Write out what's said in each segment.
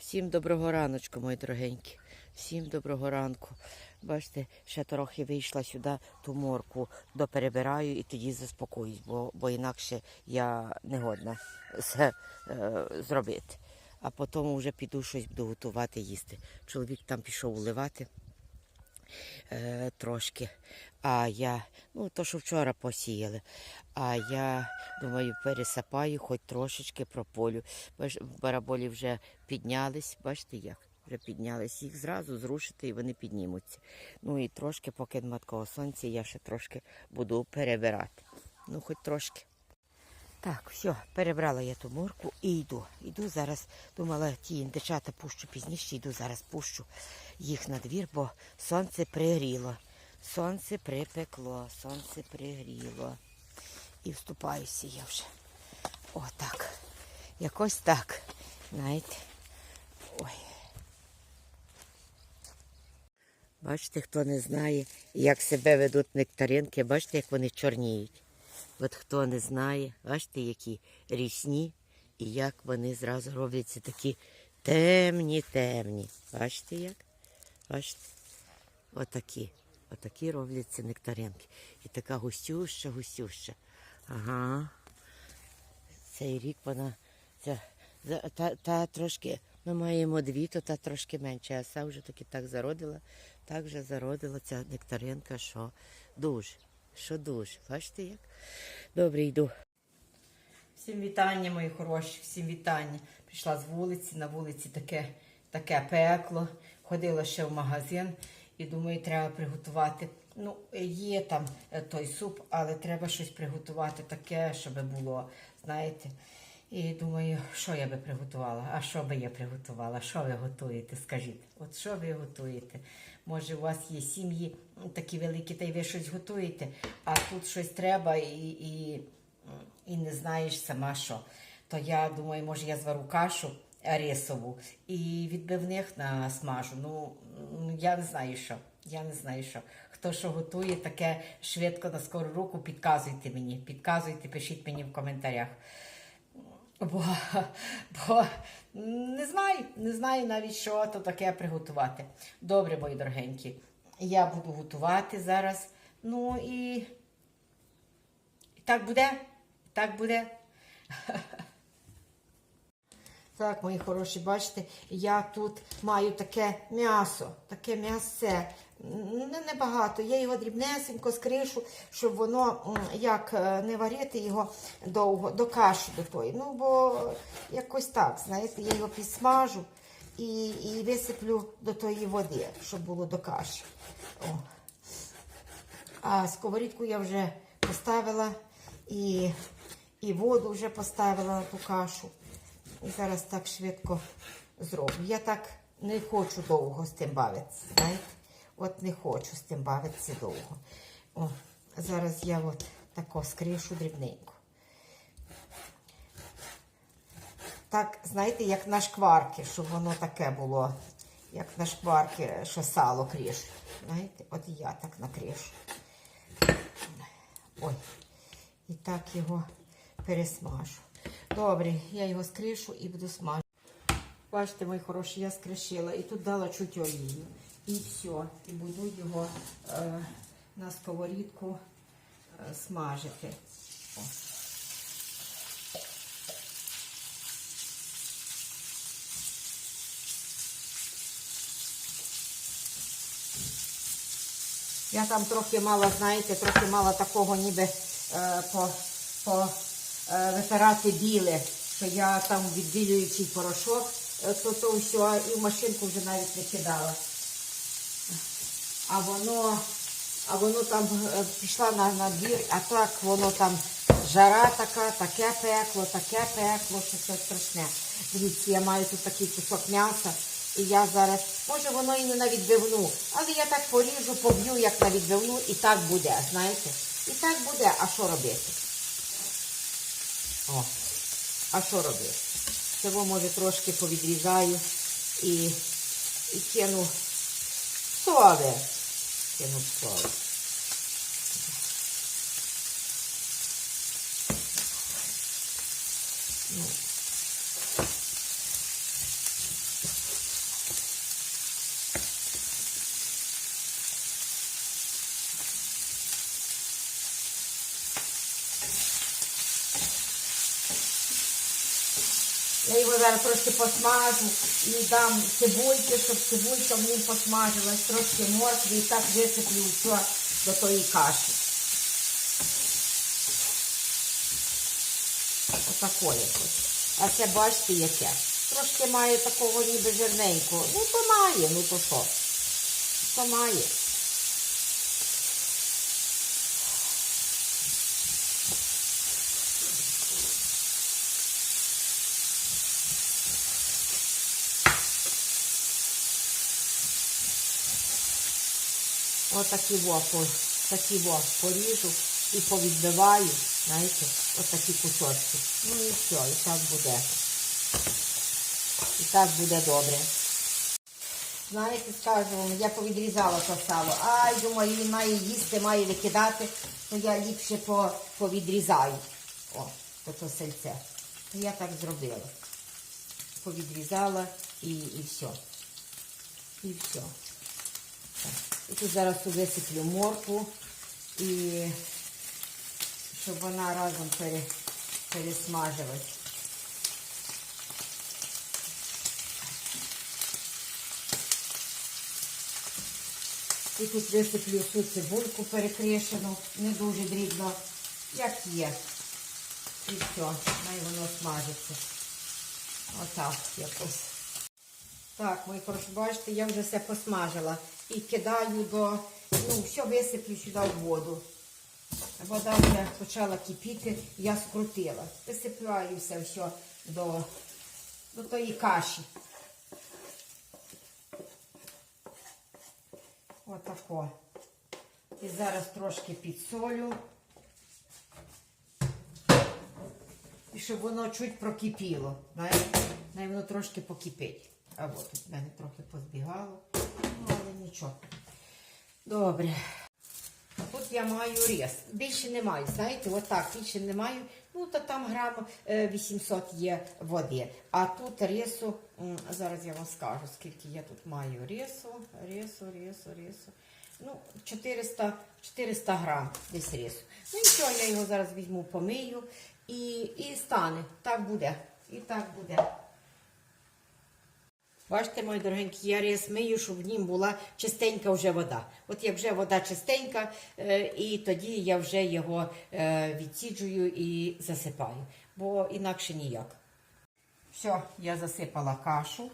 Всім доброго раночку, мої дорогенькі. Всім доброго ранку. Бачите, ще трохи вийшла сюди ту морку, доперебираю і тоді заспокоюсь, бо, бо інакше я не годна це е, зробити. А потім вже піду щось буду готувати їсти. Чоловік там пішов уливати е, трошки. А я, ну то, що вчора посіяли. А я думаю, пересапаю, хоч трошечки прополю. Бараболі вже піднялись, бачите як? Вже піднялись. Їх зразу зрушити і вони піднімуться. Ну і трошки, поки нема такого сонця, я ще трошки буду перебирати. Ну, хоч трошки. Так, все, перебрала я ту морку і йду. Йду зараз, думала, ті індичата пущу пізніше, йду зараз пущу їх на двір, бо сонце пригріло. Сонце припекло, сонце пригріло. І вступаюся я вже. Отак. Якось так. Знаєте. Ой. Бачите, хто не знає, як себе ведуть нектаринки, бачите, як вони чорніють. От хто не знає, бачите, які рісні, і як вони зразу робляться такі темні, темні. Бачите як? Бачите? Отакі. Отакі робляться нектаринки. І така густюща, густюща. Ага. Цей рік вона ця, та, та трошки, ми маємо дві, то та трошки менше. А ця вже таки так зародила, так вже зародила ця нектаринка, що дуже, що дуже. Бачите як? Добре, йду. Всім вітання, мої хороші, всім вітання. Прийшла з вулиці, на вулиці таке, таке пекло. Ходила ще в магазин і думаю, треба приготувати. Ну, є там е, той суп, але треба щось приготувати таке, щоб було, знаєте. І думаю, що я би приготувала? А що би я приготувала? Що ви готуєте? Скажіть, от що ви готуєте? Може, у вас є сім'ї такі великі, та й ви щось готуєте, а тут щось треба і, і, і не знаєш сама що. То я думаю, може я звару кашу рисову і відбивних насмажу. Ну, я не знаю що. Я не знаю що. Хто що готує, таке швидко на скору руку, підказуйте мені. Підказуйте, пишіть мені в коментарях. Бо, бо не знаю, не знаю навіть, що то таке приготувати. Добре, мої дорогенькі. Я буду готувати зараз. Ну і, і так буде. Так буде. Так, мої хороші, бачите, я тут маю таке м'ясо, таке м'ясце. Не небагато. Я його дрібнесенько скришу, щоб воно як е, не варити його довго, до каші до тої. Ну, бо якось так, знаєте, я його підсмажу і, і висиплю до тої води, щоб було до каші. О. А сковорідку я вже поставила і, і воду вже поставила на ту кашу. І зараз так швидко зроблю. Я так не хочу довго з тим бавитися. знаєте. От не хочу з тим бавитися довго. О, зараз я от тако скришу дрібненько. Так, знаєте, як на шкварки, щоб воно таке було, як на шкварки, що сало крішу. Знаєте, от і я так накришу. Ой. І так його пересмажу. Добре, я його скришу і буду смажити. Бачите, мої хороші, я скришила і тут дала чуть олію. І все. І буду його е, на сковорідку е, смажити. О. Я там трохи мала, знаєте, трохи мала такого ніби е, по, по е, витирати біле, що я там відбілюючий порошок, е, то то все, і в машинку вже навіть не кидала. А воно, а воно там е, пішла на, двір, а так воно там жара така, таке пекло, таке пекло, що це страшне. Дивіться, я маю тут такий кусок м'яса. І я зараз, може воно і не на відбивну, але я так поріжу, поб'ю, як на відбивну, і так буде, знаєте? І так буде, а що робити? О, а що робити? Цього, може, трошки повідрізаю і, і кину соли. Кину соли. Ну. Я його зараз трошки посмажу і дам цибульки, щоб цибулька в нім посмажилась, трошки моркви і так висиплю все до тої каші. Отакої ось. А це бачите яке. Трошки має такого ніби жирненького. Ну то має, ну то що? То має. Отакі во, такі во поріжу і повідбиваю, знаєте, отакі кусочки. Ну і все, і так буде. І так буде добре. Знаєте, скажу вам, я повідрізала то сало. Ай, думаю, він має їсти, має викидати, то я ліпше по, повідрізаю. О, то то сельце. То я так зробила. Повідрізала і, і все. І все. Тут зараз висиплю моркву і щоб вона разом пере, пересмажилась. І тут висиплю всю цибульку перекришену, не дуже дрібно, як є. І все, най воно смажиться. Отак якось. Так, мої хороші, бачите, я вже все посмажила. І кидаю до, ну, все висиплю сюди в воду. Вода вже почала кипіти, я скрутила. Висипляю все, все до, до тої каші. Отако. І зараз трошки підсолю. І щоб воно чуть прокипіло. Най воно трошки покипить. А от в мене трохи позбігало. Нічого. Добре. Тут я маю рис. Більше не маю, знаєте, отак, більше не маю. Ну, то там грам е, 800 є води. А тут рису, зараз я вам скажу, скільки я тут маю рису, рису, рису, рису. Ну, 400, 400 грам десь рису. Ну і що, я його зараз візьму, помию і, і стане. Так буде. І так буде. Бачите, мої дорогенькі, я рис мию, щоб в нім була чистенька вже вода. От як вже вода чистенька, е, і тоді я вже його е, відсіджую і засипаю, бо інакше ніяк. Все, я засипала кашу,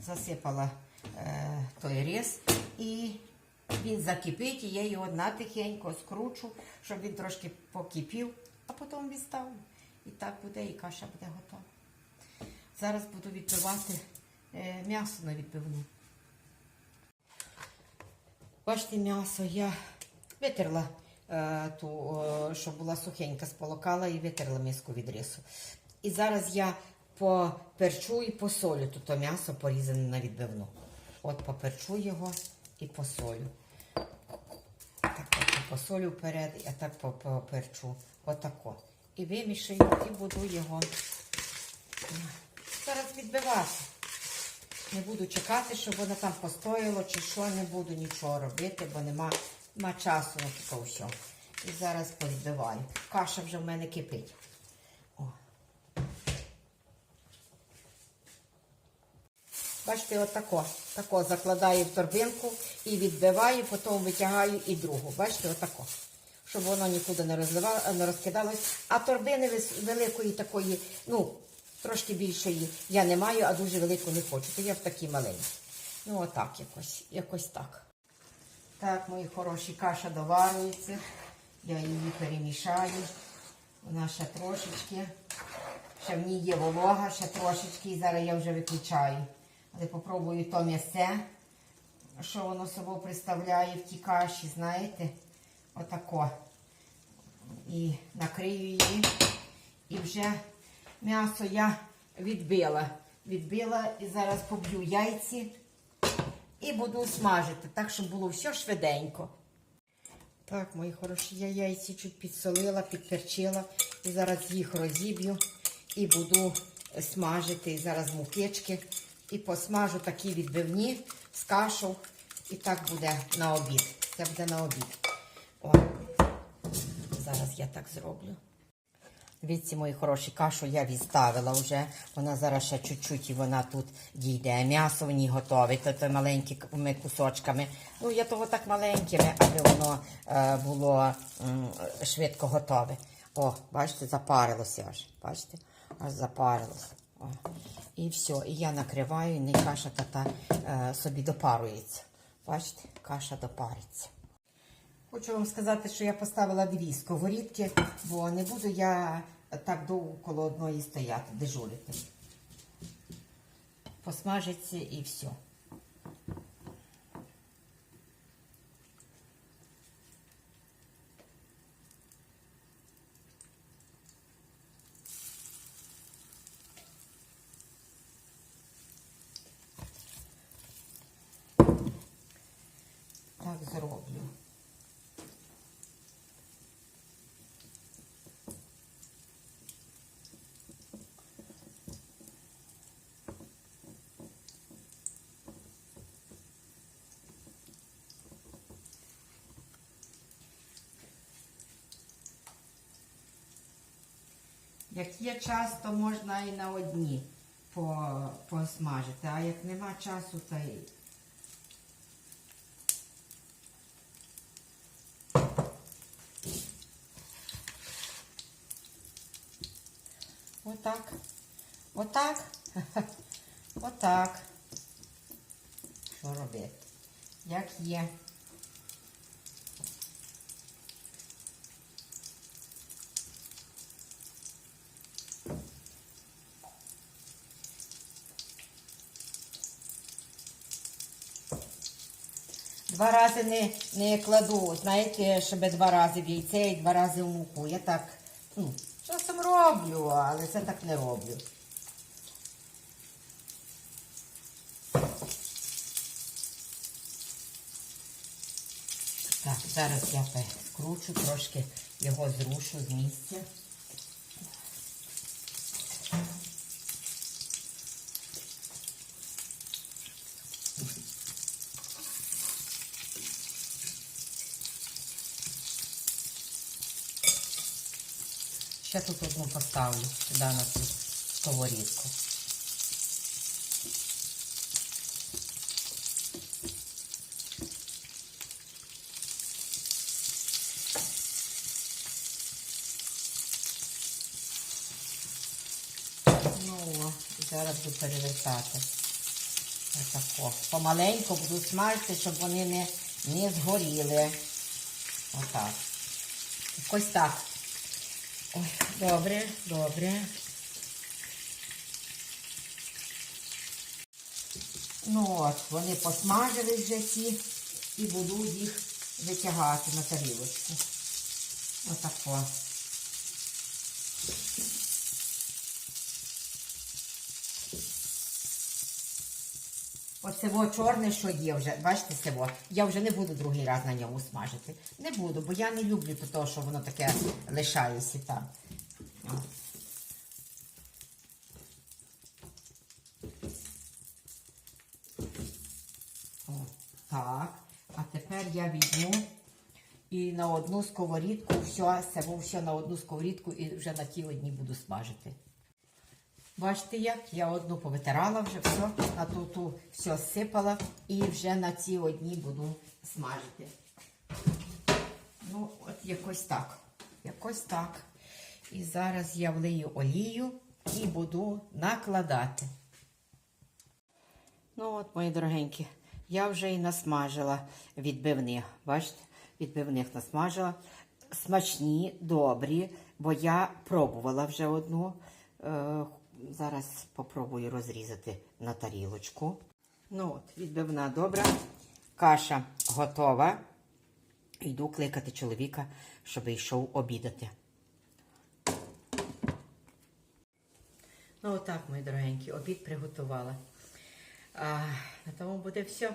засипала е, той рис, і він закипить, і я його натихенько скручу, щоб він трошки покипів, а потім відставлю. І так буде, і каша буде готова. Зараз буду відбивати е, м'ясо на відбивну. Бачите, м'ясо я витерла е, ту, е, щоб була сухенька, сполокала і витерла миску від рису. І зараз я поперчу і посолю тут то м'ясо порізане на відбивну. От поперчу його і посолю. Так, от посолю вперед, а так поперчу. Отако. І вимішаю, і буду його зараз відбивати. Не буду чекати, щоб воно там постояло чи що, не буду нічого робити, бо нема, нема часу на таке все. І зараз позбиваю. Каша вже в мене кипить. О. Бачите, отако. Тако закладаю в торбинку і відбиваю, потім витягаю і другу. Бачите, отако. Щоб воно нікуди не, розлива, не розкидалось. А торбини великої такої, ну, трошки більшої я не маю, а дуже велику не хочу. То я в такій маленькій. Ну, отак якось, якось так. Так, мої хороші, каша доварюється. Я її перемішаю. Вона ще трошечки. Ще в ній є волога, ще трошечки, і зараз я вже виключаю. Але попробую то м'ясце, що воно собою представляє в тій каші, знаєте, отако. І накрию її. І вже м'ясо я відбила. Відбила і зараз поб'ю яйці і буду смажити, так, щоб було все швиденько. Так, мої хороші, я яйці чуть підсолила, підперчила. І зараз їх розіб'ю і буду смажити. І зараз мукички. І посмажу такі відбивні з кашу. І так буде на обід. Це буде на обід. О, зараз я так зроблю. Дивіться, мої хороші, кашу я відставила вже. Вона зараз ще чуть-чуть і вона тут дійде. М'ясо в ній готове, то, то маленькими кусочками. Ну, я того так маленькими, аби воно е, було м, швидко готове. О, бачите, запарилося аж. Бачите? Аж запарилося. О. І все. І я накриваю, і каша та е, собі допарується. Бачите, каша допариться. Хочу вам сказати, що я поставила дві сковорідки, бо не буду я так довго коло одної стояти, дежурити. Посмажиться і все. Так зроблю. Як є час, то можна і на одні посмажити, а як нема часу, то й Отак. Отак. Отак. Що робити? Як є. Два рази не, не кладу, знаєте, щоб два рази в яйце і два рази в муку. Я так ну, часом роблю, але це так не роблю. Так, зараз я скручу, трошки його зрушу з місця. Ще тут одну поставлю сюди на цю сковорідку. Ну, зараз буду перевертати. Отако. Помаленьку буду смажити, щоб вони не, не згоріли. Отак. Ось так. Добре, добре. Ну от, вони посмажили вже ці і буду їх витягати на тарілочку. Отако. Оце во чорне, що є вже, бачите, це во. Я вже не буду другий раз на ньому смажити. Не буду, бо я не люблю того, що воно таке лишається там. О. О, так. А тепер я візьму і на одну сковорідку все, це все на одну сковорідку і вже на ті одні буду смажити. Бачите, як я одну повитирала вже все, на ту ту все сипала і вже на ці одні буду смажити. Ну, от якось так. Якось так. І зараз я влию олію і буду накладати. Ну от, мої дорогенькі, я вже і насмажила відбивних. Бачите, відбивних насмажила. Смачні, добрі, бо я пробувала вже одну. Е, зараз попробую розрізати на тарілочку. Ну от, відбивна добра. Каша готова. Йду кликати чоловіка, щоб йшов обідати. Ну, отак, мої дорогенькі, обід приготувала. А, на тому буде все.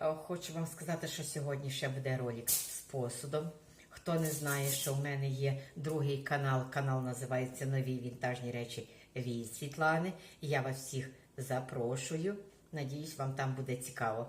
А, Хочу вам сказати, що сьогодні ще буде ролик з посудом. Хто не знає, що в мене є другий канал, канал називається Нові вінтажні речі від Світлани. Я вас всіх запрошую. Надіюсь, вам там буде цікаво.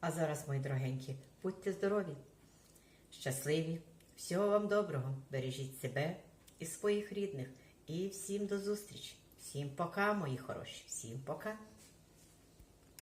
А зараз, мої дорогенькі, будьте здорові, щасливі, всього вам доброго, бережіть себе і своїх рідних. І всім до зустрічі. Всім пока, мої хороші. Всім пока.